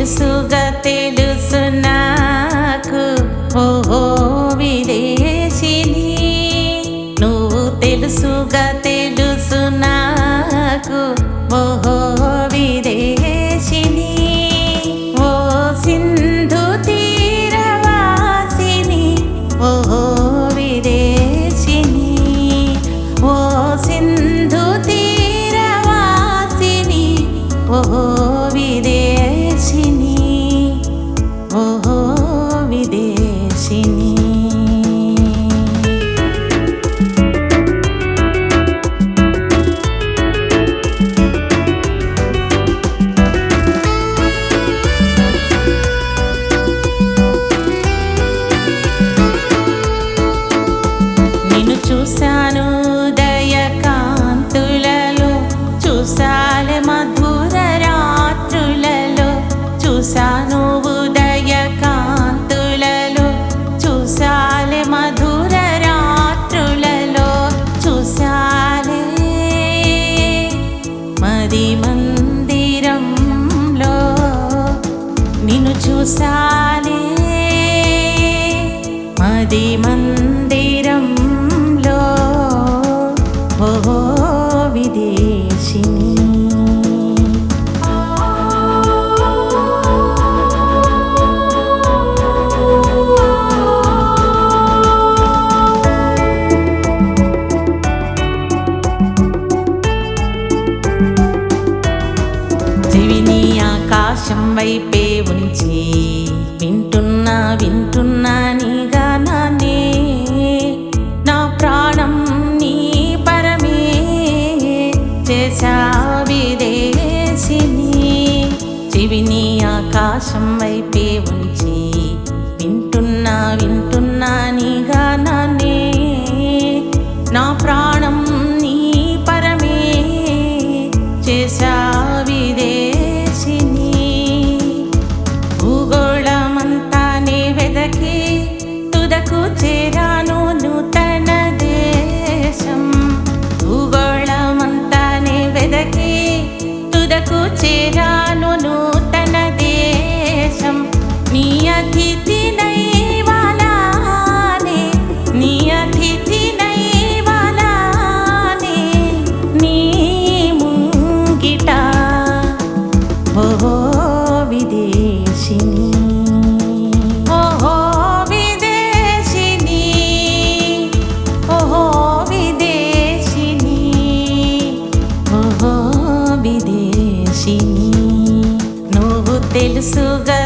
తెలుసుగా తెలుసు నాకు. ఓహో విదేశిని. నువ్వు తెలుసుగా తెలుసు నాకు. ఓహో విదేశిని. నిన్ను చూశాను దయకాంతులలో. చూసాలే మధుర రాత్రులలో. చూశాను ఉదయకాంతులలో. చూసాలే మధుర రాత్రులలో. చూసాలే మది మందిరంలో. నిన్ను చూసాలే మది మంది చెవిని ఆకాశం వైపే ఉంచి వింటున్నా వింటున్నా నీ గానాన్ని. నా ప్రాణం నీ పరమే చేశావిదేశిని. చెవిని ఆకాశం వైపే ఉంచి చేరాను నూతన దేశం. భూగోళమంతానే వెదకి తుదకు చేరాను నూతన విదేశిని నువ్వు తెలుసుగా తెలుసు